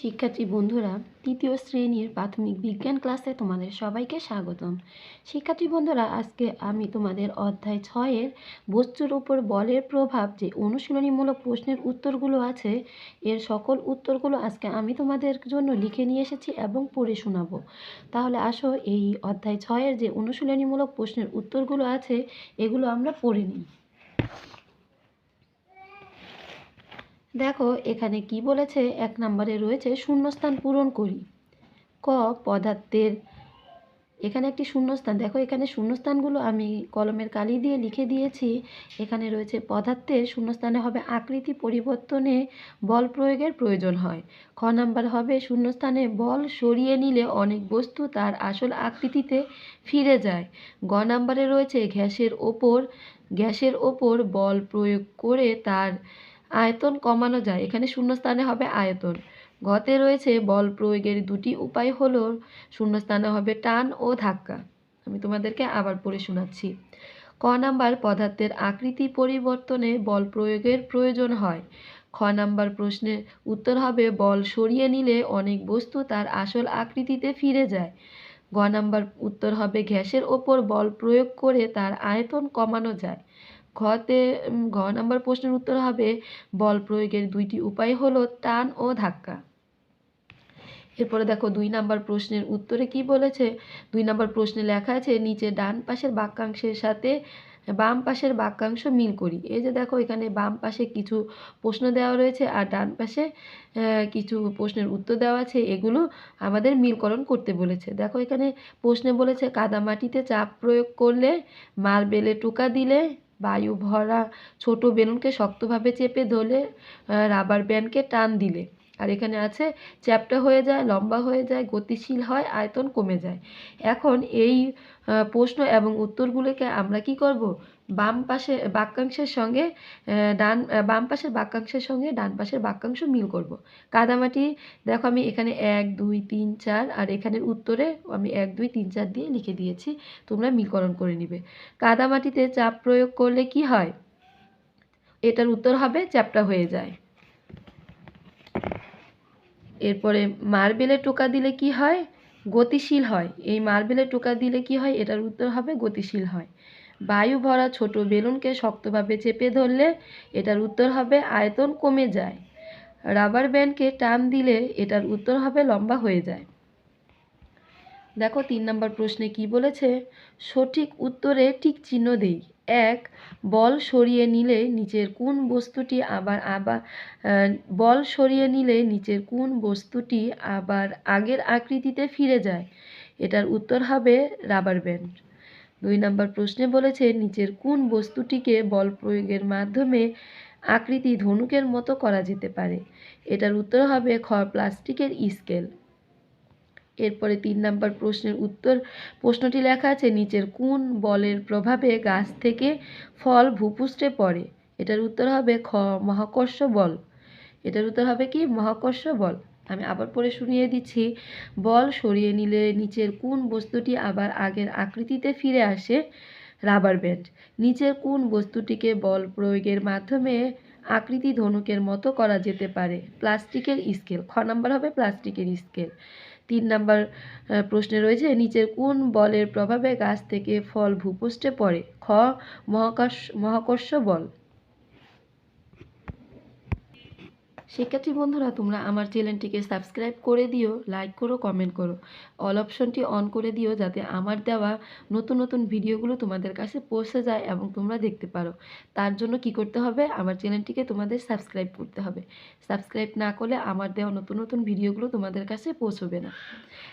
শিক্ষার্থী বন্ধুরা, তৃতীয় শ্রেণির প্রাথমিক বিজ্ঞান ক্লাসে তোমাদের সবাইকে স্বাগতম। শিক্ষার্থী বন্ধুরা, আজকে আমি তোমাদের অধ্যায় ছয়ের বস্তুর উপর বলের প্রভাব যে অনুশীলনীমূলক প্রশ্নের উত্তরগুলো আছে, এর সকল উত্তরগুলো আজকে আমি তোমাদের জন্য লিখে নিয়ে এসেছি এবং পড়ে শোনাবো। তাহলে আসো, এই অধ্যায় ছয়ের যে অনুশীলনীমূলক প্রশ্নের উত্তরগুলো আছে, এগুলো আমরা পড়ে নিই। দেখো, এখানে কি বলেছে? এক নম্বরে রয়েছে শূন্যস্থান পূরণ করি। ক, পদার্থের, এখানে একটি শূন্যস্থান। দেখো, এখানে শূন্যস্থানগুলো আমি কলমের কালি দিয়ে লিখে দিয়েছি। এখানে রয়েছে পদার্থের, শূন্যস্থানে হবে আকৃতি পরিবর্তনে বল প্রয়োগের প্রয়োজন হয়। খ নাম্বার হবে শূন্যস্থানে বল সরিয়ে নিলে অনেক বস্তু তার আসল আকৃতিতে ফিরে যায়। গ নাম্বারে রয়েছে গ্যাসের ওপর গ্যাসের ওপর বল প্রয়োগ করে তার আয়তন কমানো যায়। এখানে শূন্যস্থানে হবে আয়তন। গতে রয়েছে বল প্রয়োগের দুটি উপায় হলো শূন্যস্থানে হবে টান ও ধাক্কা। আমি তোমাদেরকে আবার পড়ে শোনাচ্ছি। ক নাম্বার পদার্থের আকৃতি পরিবর্তনে বল প্রয়োগের প্রয়োজন হয়। খ নাম্বার প্রশ্নের উত্তর হবে বল সরিয়ে নিলে অনেক বস্তু তার আসল আকৃতিতে ফিরে যায়। গ নাম্বার উত্তর হবে গ্যাসের ওপর বল প্রয়োগ করে তার আয়তন কমানো যায়। ঘতে ঘ নাম্বার প্রশ্নের উত্তর হবে, বল প্রয়োগের দুইটি উপায় হলো টান ও ধাক্কা। এরপরে দেখো দুই নাম্বার প্রশ্নের উত্তরে কি বলেছে? দুই নাম্বার প্রশ্নে লেখা আছে, নিচে ডান পাশের বাক্যাংশের সাথে বাম পাশের বাক্যাংশ মিল করি। এই যে দেখো এখানে বাম পাশে কিছু প্রশ্ন দেওয়া রয়েছে আর ডান পাশে কিছু প্রশ্নের উত্তর দেওয়া আছে, এগুলো আমাদের মিলকরণ করতে বলেছে। দেখো এখানে প্রশ্নে বলেছে, কাদামাটিতে চাপ প্রয়োগ করলে মার্বেলে টোকা দিলে বায়ু ভরা ছোট বেলুনকে শক্তভাবে চেপে ধরলে রাবার ব্যান্ডকে টান দিলে। আর এখানে আছে, চ্যাপ্টা হয়ে যায়, লম্বা হয়ে যায়, গতিশীল হয়, আয়তন কমে যায়। এখন এই প্রশ্ন এবং উত্তরগুলোকে আমরা কি করব? বাম পাশে বাক্যাংশের সঙ্গে ডান বাম পাশের বাক্যাংশের সঙ্গে ডান পাশের বাক্যাংশ মিল করব। কাদামাটি, দেখো আমি এখানে এক, দুই, তিন, চার আর এখানের উত্তরে আমি এক, দুই, তিন, চার দিয়ে লিখে দিয়েছি। তোমরা মিলকরণ করে নিবে। কাদামাটিতে চাপ প্রয়োগ করলে কি হয়? এটার উত্তর হবে চ্যাপটা হয়ে যায়। এরপরে মার্বেলে টোকা দিলে কি হয়? গতিশীল হয়। এই মার্বেলে টোকা দিলে কি হয়? এটার উত্তর হবে গতিশীল হয়। বায়ু ভরা ছোট বেলুনকে শক্তভাবে চেপে ধরলে এটার উত্তর হবে আয়তন কমে যায়। রাবার ব্যান্ডকে টান দিলে এটার উত্তর হবে লম্বা হয়ে যায়। দেখো তিন নম্বর প্রশ্নে কি বলেছে? সঠিক উত্তরে ঠিক চিহ্ন দেই। এক, বল সরিয়ে নিলে নিচের কোন বস্তুটি আবার আবার বল সরিয়ে নিলে নিচের কোন বস্তুটি আবার আগের আকৃতিতে ফিরে যায়? এটার উত্তর হবে রাবার ব্যান্ড। দুই নম্বর প্রশ্নে বলেছে নিচের কোন বস্তুটিকে বল প্রয়োগের মাধ্যমে আকৃতি ধনুকের মতো করা যেতে পারে? এটার উত্তর হবে খ, প্লাস্টিকের স্কেল। এরপরে তিন নম্বর প্রশ্নের উত্তর, প্রশ্নটি লেখা আছে, নিচের কোন বলের প্রভাবে গাছ থেকে ফল ভূপুষ্ঠে পড়ে? এটার উত্তর হবে খ, মহাকর্ষ বল। এটার উত্তর হবে কি? মহাকর্ষ বল। আমি আবার পরে শুনিয়ে দিচ্ছি। বল সরিয়ে নিলে নিচের কোন বস্তুটি আবার আগের আকৃতিতে ফিরে আসে? রাবার ব্যান্ড নিচের কোন বস্তুটিকে বল প্রয়োগের মাধ্যমে আকৃতি ধনুকের মতো করা যেতে পারে? প্লাস্টিকের স্কেল। খ নাম্বার হবে প্লাস্টিকের স্কেল। তিন নাম্বার প্রশ্নে রয়েছে, নিচের কোন বলের প্রভাবে গাছ থেকে ফল ভূপৃষ্ঠে পড়ে? খ মহাকাশ মহাকর্ষ বল। শিক্ষার্থী বন্ধুরা, তোমরা আমার চ্যানেলটিকে সাবস্ক্রাইব করে দিও, লাইক করো, কমেন্ট করো। অল অপশনটি অন করে দিও যাতে আমার দেওয়া নতুন নতুন ভিডিওগুলো তোমাদের কাছে পৌঁছে যায় এবং তোমরা দেখতে পারো। তার জন্য কি করতে হবে? আমার চ্যানেলটিকে তোমাদের সাবস্ক্রাইব করতে হবে। সাবস্ক্রাইব না করলে আমার দেওয়া নতুন নতুন ভিডিওগুলো তোমাদের কাছে পৌঁছবে না।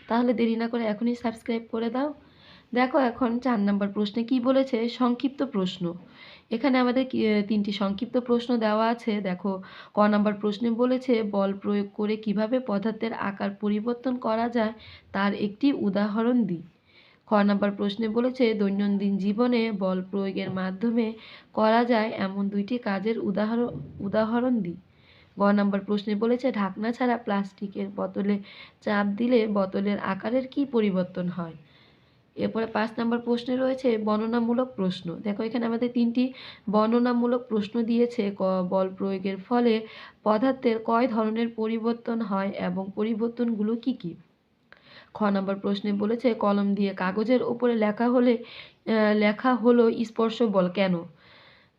তাহলে দেরি না করে এখনই সাবস্ক্রাইব করে দাও। দেখো এখন চার নম্বর প্রশ্নে কি বলেছে? সংক্ষিপ্ত প্রশ্ন। এখানে আমাদের তিনটি সংক্ষিপ্ত প্রশ্ন দেওয়া আছে। দেখো, ক নাম্বার প্রশ্নে বলেছে, বল প্রয়োগ করে কীভাবে পদার্থের আকার পরিবর্তন করা যায় তার একটি উদাহরণ দিই খ নাম্বার প্রশ্নে বলেছে, দৈনন্দিন জীবনে বল প্রয়োগের মাধ্যমে করা যায় এমন দুইটি কাজের উদাহরণ উদাহরণ দিই গ নাম্বার প্রশ্নে বলেছে, ঢাকনা ছাড়া প্লাস্টিকের বোতলে চাপ দিলে বোতলের আকারের কি পরিবর্তন হয়? এরপরে পাঁচ নম্বর প্রশ্নে রয়েছে বর্ণনামূলক প্রশ্ন। দেখো, এখানে আমাদের তিনটি বর্ণনামূলক প্রশ্ন দিয়েছে। বল প্রয়োগের ফলে পদার্থের কয় ধরনের পরিবর্তন হয় এবং পরিবর্তনগুলো কি কি? খ নম্বর প্রশ্নে বলেছে, কলম দিয়ে কাগজের উপরে লেখা হলে লেখা হলো স্পর্শ বল কেন?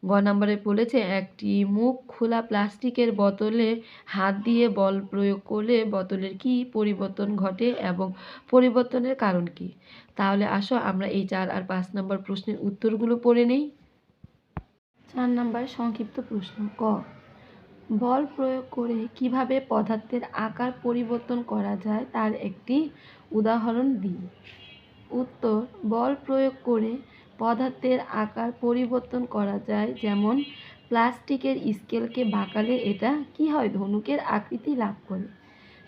গ নম্বরে বলেছে, একটি মুখ খোলা প্লাস্টিকের বোতলে হাত দিয়ে বল প্রয়োগ করলে বোতলের কি পরিবর্তন ঘটে এবং পরিবর্তনের কারণ কি? তাহলে আসো, আমরা এই চার আর পাঁচ নম্বর প্রশ্নের উত্তরগুলো পড়ে নেই। চার নম্বর সংক্ষিপ্ত প্রশ্ন, ক, বল প্রয়োগ করে কীভাবে পদার্থের আকার পরিবর্তন করা যায় তার একটি উদাহরণ দিই। উত্তর, বল প্রয়োগ করে পদার্থের আকার পরিবর্তন করা যায়, যেমন প্লাস্টিকের স্কেলকে বাঁকালে এটা কি হয়? ধনুকের আকৃতি লাভ করে।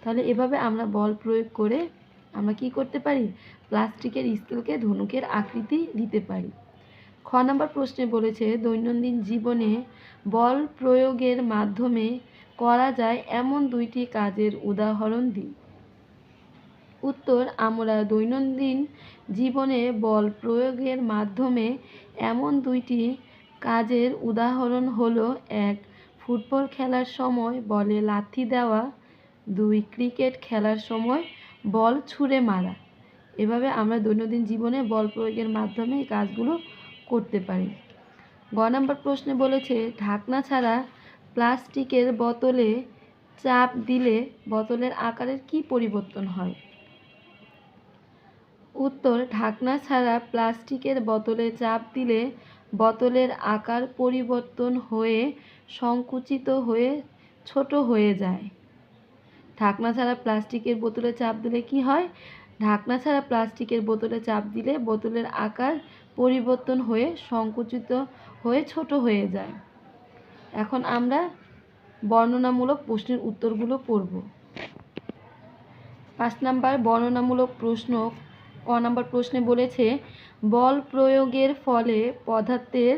তাহলে এভাবে আমরা বল প্রয়োগ করে আমরা কি করতে পারি? প্লাস্টিকের স্কেলকে ধনুকের আকৃতি দিতে পারি। খ নম্বর প্রশ্নে বলেছে, দৈনন্দিন জীবনে বল প্রয়োগের মাধ্যমে করা যায় এমন দুইটি কাজের উদাহরণ দিই। উত্তর আমরা দৈনন্দিন জীবনে বল প্রয়োগের মাধ্যমে এমন দুইটি কাজের উদাহরণ হলো, এক, ফুটবল খেলার সময় বলে লাথি দেওয়া, দুই, ক্রিকেট খেলার সময় বল ছুঁড়ে মারা। এভাবে আমরা দৈনন্দিন জীবনে বল প্রয়োগের মাধ্যমে এই কাজগুলো করতে পারি। গ নম্বর প্রশ্নে বলেছে, ঢাকনা ছাড়া প্লাস্টিকের বোতলে চাপ দিলে বোতলের আকারের কি পরিবর্তন হয়? উত্তর, ঢাকনা ছাড়া প্লাস্টিকের বোতলে চাপ দিলে বোতলের আকার পরিবর্তন হয়ে সংকুচিত হয়ে ছোট হয়ে যায়। ঢাকনা ছাড়া প্লাস্টিকের বোতলে চাপ দিলে কি হয়? ঢাকনা ছাড়া প্লাস্টিকের বোতলে চাপ দিলে বোতলের আকার পরিবর্তন হয়ে সংকুচিত হয়ে ছোট হয়ে যায়। এখন আমরা বর্ণনামূলক প্রশ্নের উত্তরগুলো পড়ব। পাঁচ নাম্বার বর্ণনামূলক প্রশ্ন ক নম্বর প্রশ্নে বলেছে, বল প্রয়োগের ফলে পদার্থের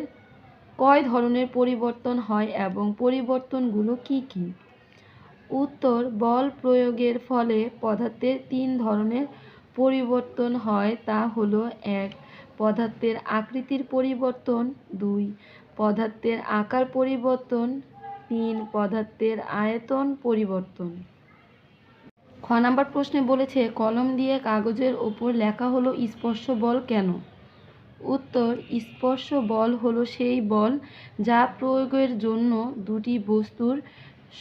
কয় ধরনের পরিবর্তন হয় এবং পরিবর্তনগুলো কি কি? উত্তর, বল প্রয়োগের ফলে পদার্থের তিন ধরনের পরিবর্তন হয়, তা হলো এক, পদার্থের আকৃতির পরিবর্তন, দুই, পদার্থের আকার পরিবর্তন, তিন, পদার্থের আয়তন পরিবর্তন। খ নাম্বার প্রশ্নে বলেছে, কলম দিয়ে কাগজের ওপর লেখা হলো স্পর্শ বল কেন? উত্তর, স্পর্শ বল হলো সেই বল যা প্রয়োগের জন্য দুটি বস্তুর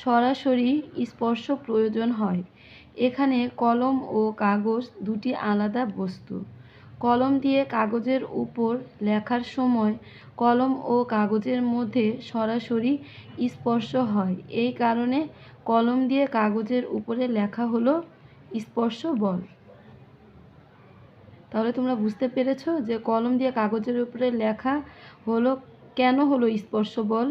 সরাসরি স্পর্শ প্রয়োজন হয়। এখানে কলম ও কাগজ দুটি আলাদা বস্তু। কলম দিয়ে কাগজের উপর লেখার সময় কলম ও কাগজের মধ্যে সরাসরি স্পর্শ হয়। এই কারণে কলম দিয়ে কাগজের উপরে লেখা হলো, স্পর্শ বল। তাহলে তোমরা বুঝতে পেরেছ যে কলম দিয়ে কাগজের উপরে লেখা হলো, কেন হলো স্পর্শ বল?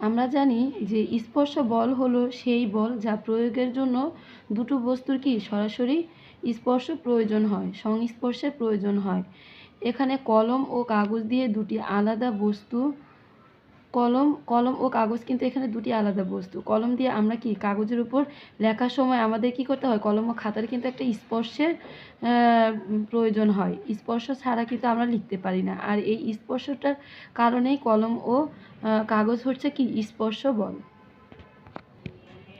আমরা জানি যে স্পর্শ বল হলো সেই বল যা প্রয়োগের জন্য দুটো বস্তুর কি সরাসরি স্পর্শ প্রয়োজন হয়, সংস্পর্শের প্রয়োজন হয়। এখানে কলম ও কাগজ দিয়ে দুটি আলাদা বস্তু কলম কলম ও কাগজ কিন্তু এখানে দুটি আলাদা বস্তু। কলম দিয়ে আমরা কি, কাগজের উপর লেখার সময় আমাদের কি করতে হয়? কলম ও খাতার কিন্তু একটা স্পর্শের প্রয়োজন হয়। স্পর্শ ছাড়া কিন্তু আমরা লিখতে পারি না। আর এই স্পর্শটার কারণেই কলম ও কাগজ হচ্ছে কি, স্পর্শ বল।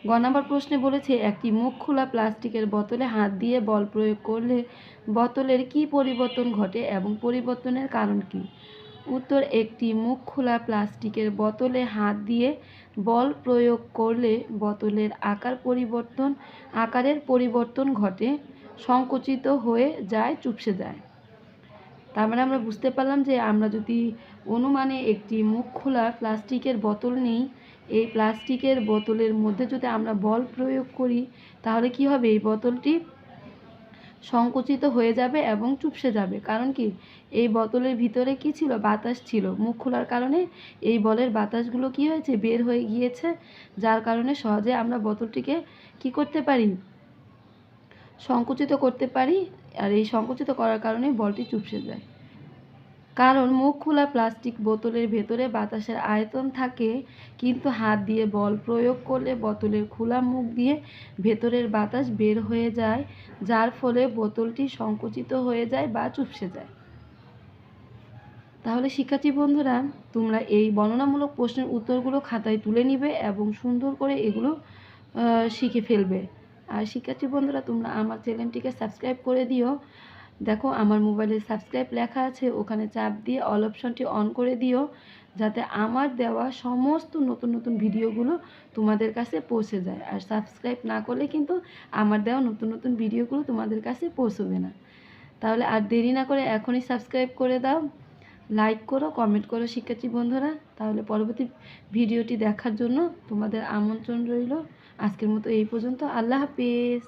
গ নম্বর প্রশ্নে বলেছে, একটি মুখ খোলা প্লাস্টিকের বোতলে হাত দিয়ে বল প্রয়োগ করলে বোতলের কি পরিবর্তন ঘটে এবং পরিবর্তনের কারণ কি? উত্তর একটি মুখ খোলা প্লাস্টিকের বোতলে হাত দিয়ে বল প্রয়োগ করলে বোতলের আকার পরিবর্তন, আকারের পরিবর্তন ঘটে, সংকুচিত হয়ে যায়, চুপসে যায়। তার মানে আমরা বুঝতে পারলাম যে আমরা যদি অনুমানে একটি মুখ খোলা প্লাস্টিকের বোতল নিই, এই প্লাস্টিকের বোতলের মধ্যে যদি আমরা বল প্রয়োগ করি, তাহলে কি হবে? এই বোতলটি সংকুচিত হয়ে যাবে এবং চুপসে যাবে। কারণ কি? এই বোতলের ভিতরে কি ছিল? বাতাস ছিল। মুখ খোলার কারণে এই বলের বাতাসগুলো কি হয়েছে? বের হয়ে গিয়েছে। যার কারণে সহজে আমরা বোতলটিকে কি করতে পারি? সংকুচিত করতে পারি। আর এই সংকুচিত করার কারণে বলটি চুপসে যায়। কারণ মুখ খোলা প্লাস্টিক বোতলের ভেতরে বাতাসের আয়তন থাকে, কিন্তু হাত দিয়ে বল প্রয়োগ করলে বোতলের খোলা মুখ দিয়ে ভেতরের বাতাস বের হয়ে যায়, যার ফলে বোতলটি সংকুচিত হয়ে যায় বা চুপসে যায়। তাহলে শিক্ষার্থী বন্ধুরা, তোমরা এই বর্ণনামূলক প্রশ্নের উত্তরগুলো খাতায় তুলে নিবে এবং সুন্দর করে এগুলো শিখে ফেলবে। আর শিক্ষার্থী বন্ধুরা, তোমরা আমার চ্যানেলটিকে সাবস্ক্রাইব করে দিও। দেখো, আমার মোবাইলে সাবস্ক্রাইব লেখা আছে, ওখানে চাপ দিয়ে অল অপশনটি অন করে দিও, যাতে আমার দেওয়া সমস্ত নতুন নতুন ভিডিওগুলো তোমাদের কাছে পৌঁছে যায়। আর সাবস্ক্রাইব না করলে কিন্তু আমার দেওয়া নতুন নতুন ভিডিওগুলো তোমাদের কাছে পৌঁছবে না। তাহলে আর দেরি না করে এখনই সাবস্ক্রাইব করে দাও, লাইক করো, কমেন্ট করো শিক্ষার্থী বন্ধুরা। তাহলে পরবর্তী ভিডিওটি দেখার জন্য তোমাদের আমন্ত্রণ রইল। আজকের মতো এই পর্যন্ত, আল্লাহ হাফিজ।